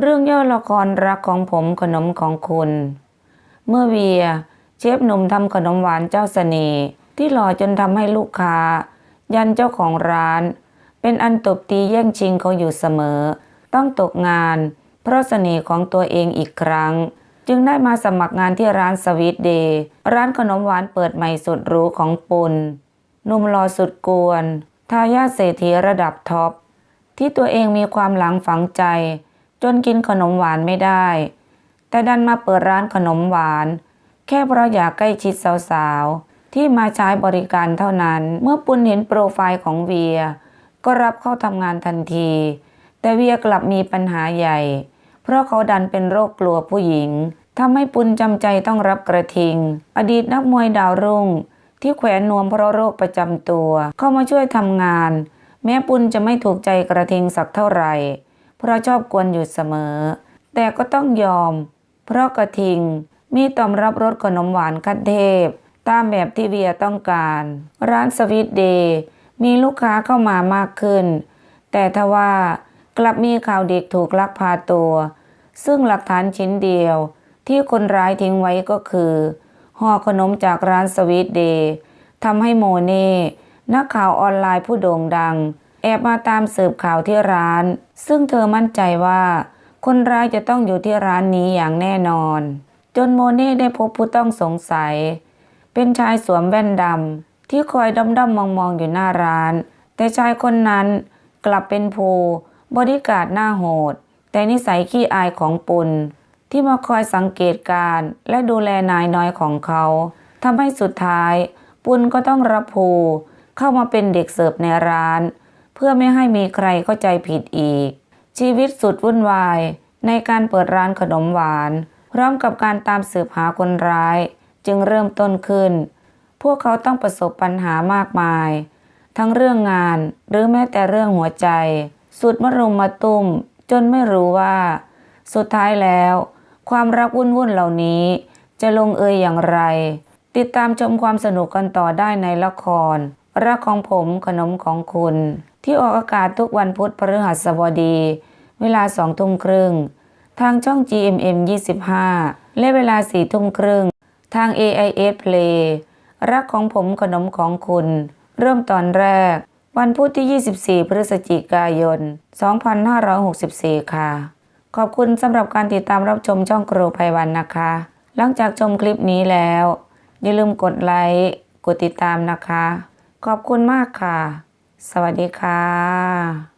เรื่องย่อละครรักของผมขนมของคุณ เมื่อเวียเชฟหนุ่มทำขนมหวานเจ้าเสน่ห์ที่หล่อจนทำให้ลูกค้า ยันเจ้าของร้าน เป็นอันตบตีแย่งชิงเขาอยู่เสมอ ต้องตกงาน เพราะเสน่ห์ของตัวเองอีกครั้ง จึงได้มาสมัครงานที่ร้านสวีทเดย์ร้านขนมหวานเปิดใหม่สุดหรูของปุณหนุ่มหล่อสุดกวน ทายาทเศรษฐีระดับท็อปที่ตัวเองมีความหลังฝังใจ จนกินขนมหวานไม่ได้ แต่ดันมาเปิดร้านขนมหวาน แค่เพราะอยากใกล้ชิดสาวๆ ที่มาใช้บริการเท่านั้น เมื่อปุณเห็นโปรไฟล์ของเวีย ก็รับเข้าทำงานทันที แต่เวียกลับมีปัญหาใหญ่ เพราะเขาดันเป็นโรคกลัวผู้หญิงทำให้ปุณจำใจต้องรับกระทิง อดีตนักมวยดาวรุ่ง ที่แขวนนวมเพราะโรคประจำตัว เข้ามาช่วยทำงาน แม้ปุณจะไม่ถูกใจกระทิงสักเท่าไหร่ เพราะชอบกวนอยู่เสมอ แต่ก็ต้องยอม เพราะกระทิงมีตอมรับรสขนมหวานขั้นเทพ ตามแบบที่เวียต้องการ ร้านสวีทเดย์มีลูกค้าเข้ามามากขึ้น แต่ทว่ากลับมีข่าวเด็กถูกลักพาตัว ซึ่งหลักฐานชิ้นเดียวที่คนร้ายทิ้งไว้ก็คือห่อขนมจากร้านสวีทเดย์ทำให้โมเน่นักข่าวออนไลน์ผู้โด่งดัง แอบมาตามสืบข่าวที่ร้าน ซึ่งเธอมั่นใจว่า คนร้ายจะต้องอยู่ที่ร้านนี้อย่างแน่นอน จนโมเน่ได้พบผู้ต้องสงสัย เป็นชายสวมแว่นดำที่คอยด้อมด้อมมองมองๆอยู่หน้าร้าน แต่ชายคนนั้นกลับเป็นภูบริการหน้าโหด แต่นิสัยขี้อายของปุณที่มาคอยสังเกตการและดูแลนายน้อยของเขาทำให้สุดท้ายปุณก็ต้องรับภูเข้ามาเป็นเด็กเสิร์ฟในร้าน เพื่อไม่ให้มีใครเข้าใจผิดอีก ชีวิตสุดวุ่นวาย ในการเปิดร้านขนมหวาน พร้อมกับการตามสืบหาคนร้าย จึงเริ่มต้นขึ้น พวกเขาต้องประสบปัญหามากมาย ทั้งเรื่องงานหรือแม้แต่เรื่องหัวใจ สุดมรุมมาตุ้ม จนไม่รู้ว่า สุดท้ายแล้ว ความรักวุ่นวุ่นเหล่านี้ จะลงเอยอย่างไร ติดตามชมความสนุกกันต่อได้ในละครรักของผมขนมของคุณ ที่ออกอากาศทุกวันพุธพฤหัสบดี เวลาสองทุ่มครึ่ง ทางช่อง GMM 25 และเวลาสี่ทุ่มครึ่ง ทาง AIS Play รักของผมขนมของคุณ เริ่มตอนแรก วันพุธที่ 24 พฤศจิกายน 2564 ค่ะ ขอบคุณสำหรับการติดตามรับชมช่องครูภัยวันนะคะ หลังจากชมคลิปนี้แล้ว อย่าลืมกดไลค์ กดติดตามนะคะ ขอบคุณมากค่ะ สวัสดีค่ะ